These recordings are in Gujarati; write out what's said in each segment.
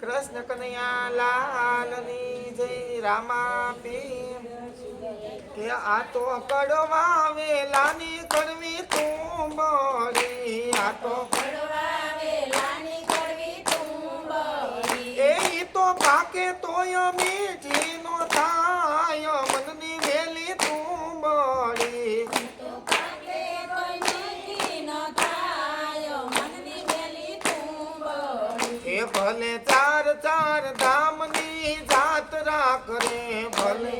કૃષ્ણ કનૈયા લાલની જય રામા કે આ તો કડવા વેલાની કડવી તું બળી આ તો કરવી. એ તો પાકે તોય મીઠી નો થાય, મનની વેલી તું. એ ભલે ચાર ધામની જાત્રા કરે ભલે.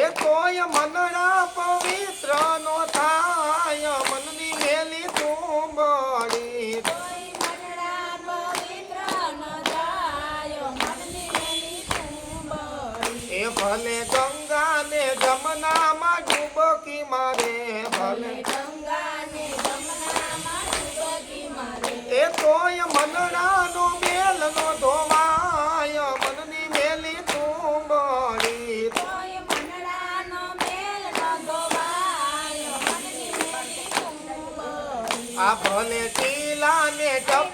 એ તોય મનડા પવિત્ર નો થાય, મનની મેલી તું બળી. એ ભલે ગંગા ને જમનામાં ડૂબકી મારે, ભલે એ મનડાનો મેલ ધોવાય મનની મેલ ધોવાય, મનની વેલી તું બળી. આ ભલે ટીલા ને ટપકા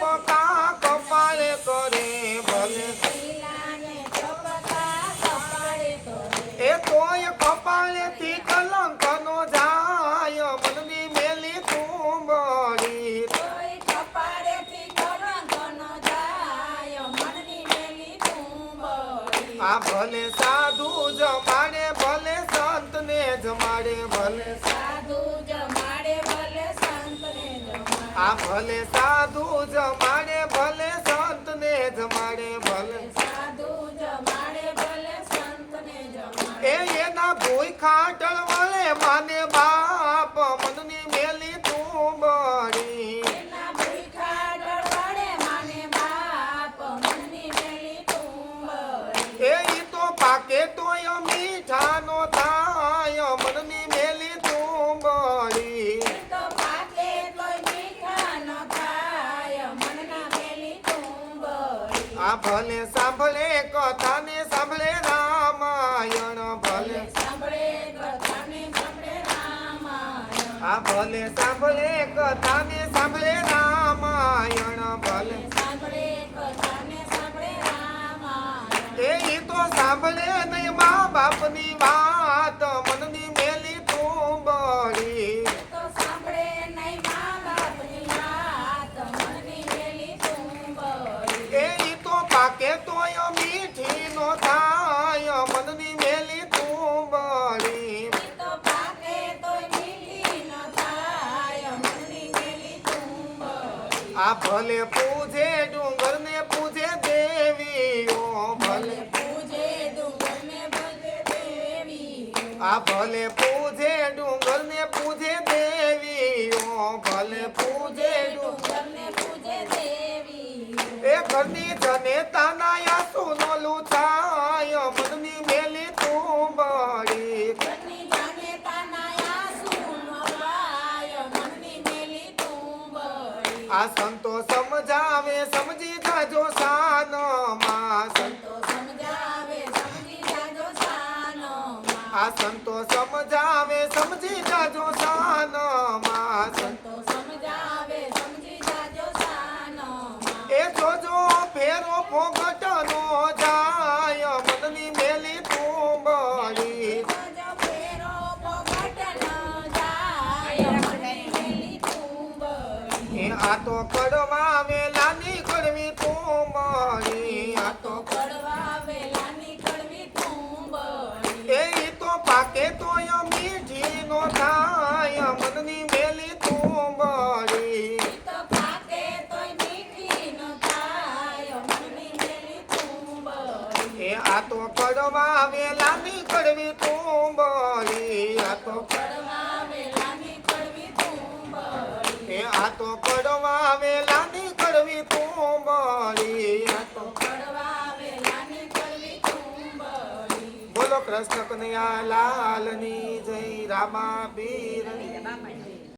આ ભલે સાધુ જમાડે ભલે સંત ને જમાડે ભલે સાધુ જમાડે ભલે સંતને જમાડે. આ ભલે સાધુ ભલે સાંભળે કથાને સાંભળે રામાયણ ભલે સાંભળે કથાને સાંભળે રામાયણ. આ ભલે સાંભળે કથા આ ભલે પૂજે ડુંગર ને પૂજે દેવીઓ ભલે પૂજે ડુંગરને પૂજે દેવી. આ ભલે પૂજે ડુંગર ને પૂજે દેવીઓ ભલે પૂજે ડુંગર ડુંગરને પૂજે દેવી. એ ઘરની જનેતાના યાસુ નો સમજી જાજો સંતો સમજાવે સમજી જાજો સાનમાં. આ સંતો સમજાવે સમજી જાજો સાનમાં સંતો સમજાવે સમજી જાજો સાનમાં. એ જોજો ફેરો ફોગટ આ તો કડવા વેલાની કડવી તું બળી આ તો કડવા વેલાની કડવી તું. એ તો પાકે તોય મીઠી નો થાય મનની મેલી તું બળી તો પાકે તોય મીઠી ન થાય, તું બળી. એ આ તો કડવા વેલાની કડવી તું બળી આ તો કડવા વેલાની કડવી તું બળી આ તો કડવા વેલાની કડવી તું બળી. બોલો કૃષ્ણ કનૈયા લાલની જય રામા બાપાની